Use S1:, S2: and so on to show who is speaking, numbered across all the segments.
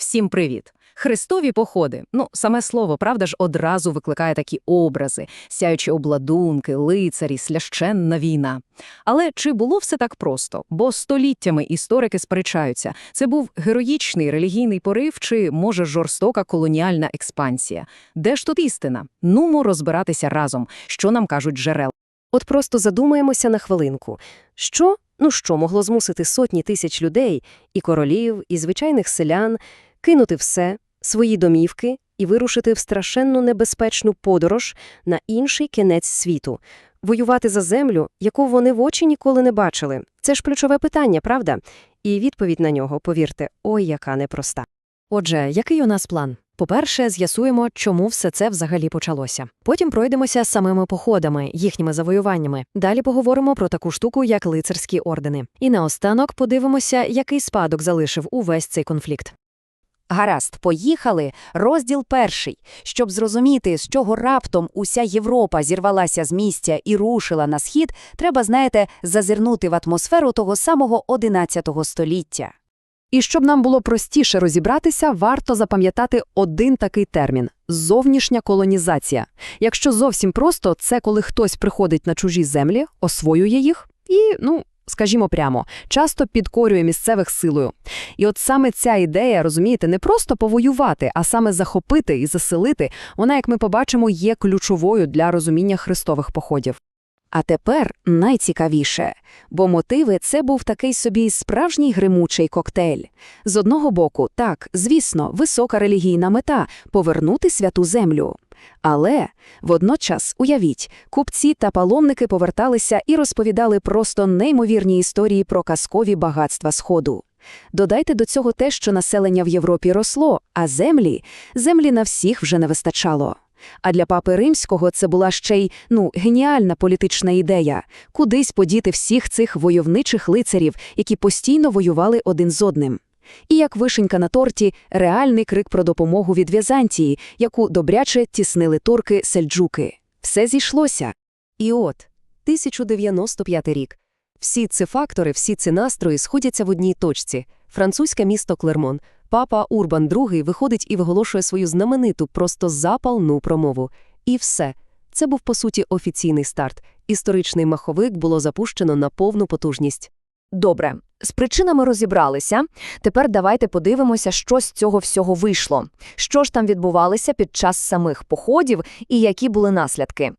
S1: Всім привіт! Хрестові походи. Ну, саме слово, правда ж, одразу викликає такі образи, сяючі обладунки, лицарі, слященна війна. Але чи було все так просто? Бо століттями історики сперечаються. Це був героїчний релігійний порив чи, може, жорстока колоніальна експансія? Де ж тут істина? Нумо розбиратися разом, що нам кажуть джерела.
S2: От просто задумаємося на хвилинку. Що, ну що могло змусити сотні тисяч людей, і королів, і звичайних селян, кинути все, свої домівки і вирушити в страшенно небезпечну подорож на інший кінець світу, воювати за землю, яку вони в очі ніколи не бачили. Це ж ключове питання, правда? І відповідь на нього, повірте, ой, яка непроста.
S3: Отже, який у нас план? По-перше, з'ясуємо, чому все це взагалі почалося. Потім пройдемося самими походами, їхніми завоюваннями. Далі поговоримо про таку штуку, як лицарські ордени. І наостанок подивимося, який спадок залишив увесь цей конфлікт.
S4: Гаразд, поїхали. Розділ перший. Щоб зрозуміти, з чого раптом уся Європа зірвалася з місця і рушила на схід, треба, знаєте, зазирнути в атмосферу того самого XI століття.
S5: І щоб нам було простіше розібратися, варто запам'ятати один такий термін зовнішня колонізація. Якщо зовсім просто, це коли хтось приходить на чужі землі, освоює їх і, ну, скажімо прямо, часто підкорює місцевих силою. І от саме ця ідея, розумієте, не просто повоювати, а саме захопити і заселити, вона, як ми побачимо, є ключовою для розуміння хрестових походів.
S4: А тепер найцікавіше, бо мотиви це був такий собі справжній гримучий коктейль. З одного боку, так, звісно, висока релігійна мета – повернути святу землю. Але водночас, уявіть, купці та паломники поверталися і розповідали просто неймовірні історії про казкові багатства Сходу. Додайте до цього те, що населення в Європі росло, а землі, землі на всіх вже не вистачало. А для папи римського це була ще й ну геніальна політична ідея кудись подіти всіх цих войовничих лицарів, які постійно воювали один з одним. І як вишенька на торті, реальний крик про допомогу від Візантії, яку добряче тіснили турки сельджуки. Все зійшлося.
S2: І от, 1095 рік. Всі ці фактори, всі ці настрої сходяться в одній точці. Французьке місто Клермон. Папа Урбан II виходить і виголошує свою знамениту, просто запалну промову. І все. Це був, по суті, офіційний старт. Історичний маховик було запущено на повну потужність.
S4: Добре, з причинами розібралися. Тепер давайте подивимося, що з цього всього вийшло. Що ж там відбувалося під час самих походів і які були наслідки.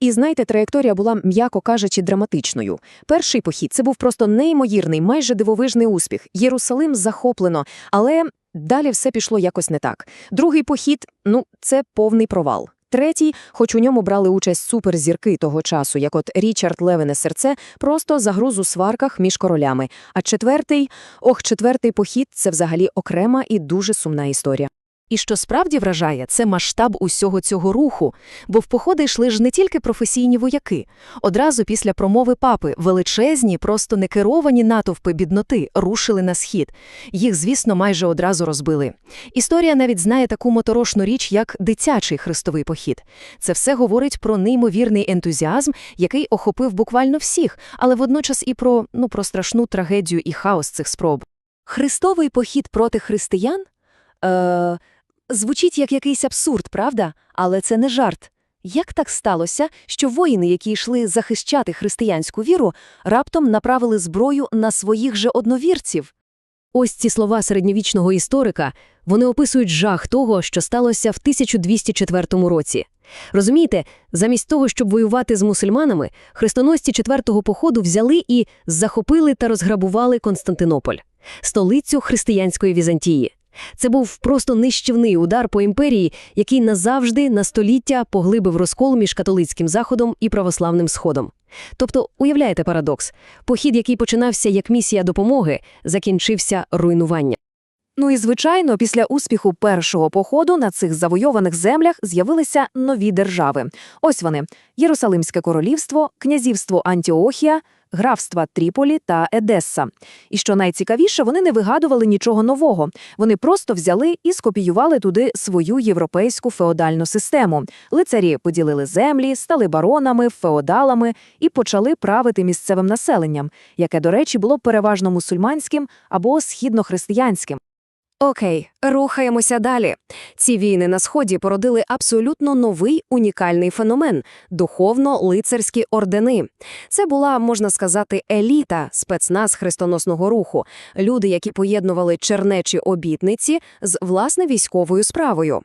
S3: І знаєте, траєкторія була, м'яко кажучи, драматичною. Перший похід це був просто неймовірний, майже дивовижний успіх. Єрусалим захоплено, але далі все пішло якось не так. Другий похід ну, це повний провал. Третій, хоч у ньому брали участь суперзірки того часу, як от Річард Левине серце, просто загруз у сварках між королями. А четвертий, ох, четвертий похід це взагалі окрема і дуже сумна історія. І що справді вражає, це масштаб усього цього руху, бо в походи йшли ж не тільки професійні вояки. Одразу після промови папи величезні, просто некеровані натовпи бідноти рушили на схід. Їх, звісно, майже одразу розбили. Історія навіть знає таку моторошну річ, як дитячий хрестовий похід. Це все говорить про неймовірний ентузіазм, який охопив буквально всіх, але водночас і про, ну, про страшну трагедію і хаос цих спроб. Хрестовий похід проти християн? Е... Звучить як якийсь абсурд, правда? Але це не жарт. Як так сталося, що воїни, які йшли захищати християнську віру, раптом направили зброю на своїх же одновірців? Ось ці слова середньовічного історика, вони описують жах того, що сталося в 1204 році. Розумієте, замість того, щоб воювати з мусульманами, хрестоносці четвертого походу взяли і захопили та розграбували Константинополь, столицю християнської Візантії. Це був просто нищівний удар по імперії, який назавжди на століття поглибив розкол між католицьким заходом і православним сходом. Тобто, уявляєте парадокс: похід, який починався як місія допомоги, закінчився руйнуванням.
S6: Ну і звичайно, після успіху першого походу на цих завойованих землях з'явилися нові держави. Ось вони: Єрусалимське королівство, князівство Антіохія, графства Тріполі та Едеса. І що найцікавіше, вони не вигадували нічого нового. Вони просто взяли і скопіювали туди свою європейську феодальну систему. Лицарі поділили землі, стали баронами, феодалами і почали правити місцевим населенням, яке, до речі, було переважно мусульманським або східнохристиянським.
S2: Окей, рухаємося далі. Ці війни на Сході породили абсолютно новий унікальний феномен – духовно-лицарські ордени. Це була, можна сказати, еліта спецназ хрестоносного руху, люди, які поєднували чернечі обітниці з власне військовою справою.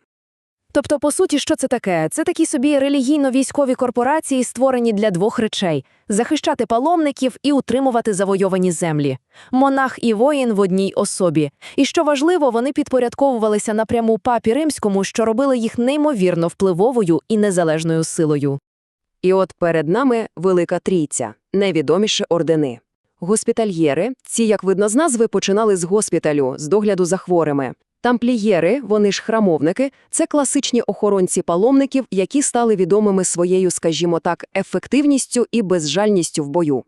S6: Тобто, по суті, що це таке? Це такі собі релігійно-військові корпорації, створені для двох речей – захищати паломників і утримувати завойовані землі. Монах і воїн в одній особі. І що важливо, вони підпорядковувалися напряму папі римському, що робили їх неймовірно впливовою і незалежною силою.
S2: І от перед нами Велика Трійця, найвідоміші ордени. Госпітальєри, ці, як видно з назви, починали з госпіталю, з догляду за хворими. Тамплієри, вони ж храмовники, це класичні охоронці паломників, які стали відомими своєю, скажімо так, ефективністю і безжальністю в бою.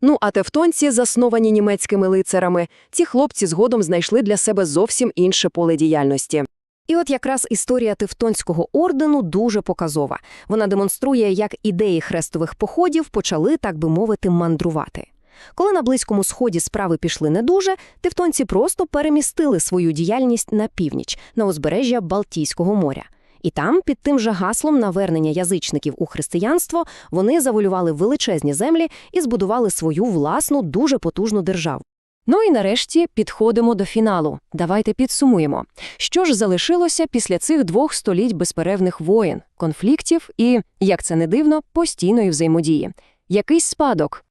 S2: Ну а тевтонці, засновані німецькими лицарами, ці хлопці згодом знайшли для себе зовсім інше поле діяльності. І от якраз історія Тевтонського ордену дуже показова. Вона демонструє, як ідеї хрестових походів почали, так би мовити, мандрувати. Коли на Близькому Сході справи пішли не дуже, тевтонці просто перемістили свою діяльність на північ, на узбережжя Балтійського моря. І там, під тим же гаслом навернення язичників у християнство, вони заволювали величезні землі і збудували свою власну дуже потужну державу. Ну і нарешті підходимо до фіналу. Давайте підсумуємо. Що ж залишилося після цих двох століть безперервних воєн, конфліктів і, як це не дивно, постійної взаємодії? Якийсь спадок.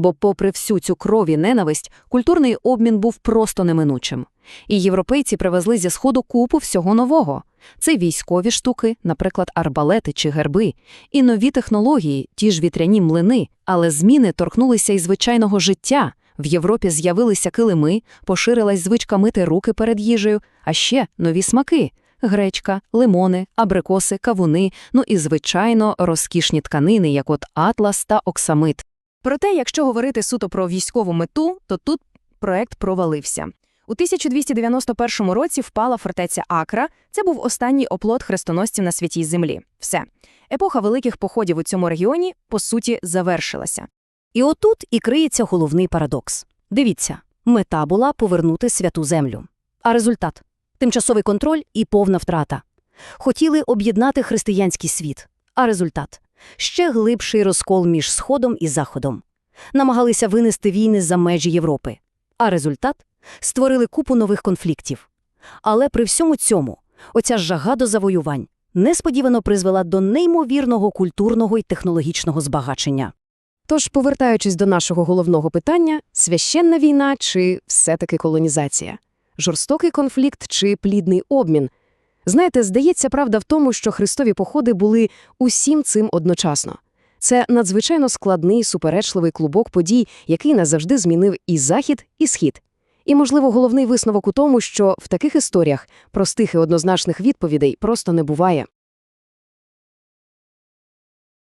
S2: Бо, попри всю цю кров і ненависть, культурний обмін був просто неминучим. І європейці привезли зі сходу купу всього нового. Це військові штуки, наприклад, арбалети чи герби, і нові технології, ті ж вітряні млини, але зміни торкнулися і звичайного життя. В Європі з'явилися килими, поширилась звичка мити руки перед їжею, а ще нові смаки – гречка, лимони, абрикоси, кавуни, ну і, звичайно, розкішні тканини, як от атлас та оксамит.
S6: Проте, якщо говорити суто про військову мету, то тут проект провалився. У 1291 році впала фортеця Акра. Це був останній оплот хрестоносців на святій землі. Все. Епоха великих походів у цьому регіоні, по суті, завершилася.
S2: І отут і криється головний парадокс. Дивіться, мета була повернути святу землю. А результат – тимчасовий контроль і повна втрата. Хотіли об'єднати християнський світ. А результат – ще глибший розкол між Сходом і Заходом. Намагалися винести війни за межі Європи. А результат – створили купу нових конфліктів. Але при всьому цьому оця жага до завоювань несподівано призвела до неймовірного культурного і технологічного збагачення.
S3: Тож, повертаючись до нашого головного питання, священна війна чи все-таки колонізація? Жорстокий конфлікт чи плідний обмін? Знаєте, здається, правда в тому, що хрестові походи були усім цим одночасно. Це надзвичайно складний, суперечливий клубок подій, який назавжди змінив і Захід, і Схід. І, можливо, головний висновок у тому, що в таких історіях простих і однозначних відповідей просто не буває.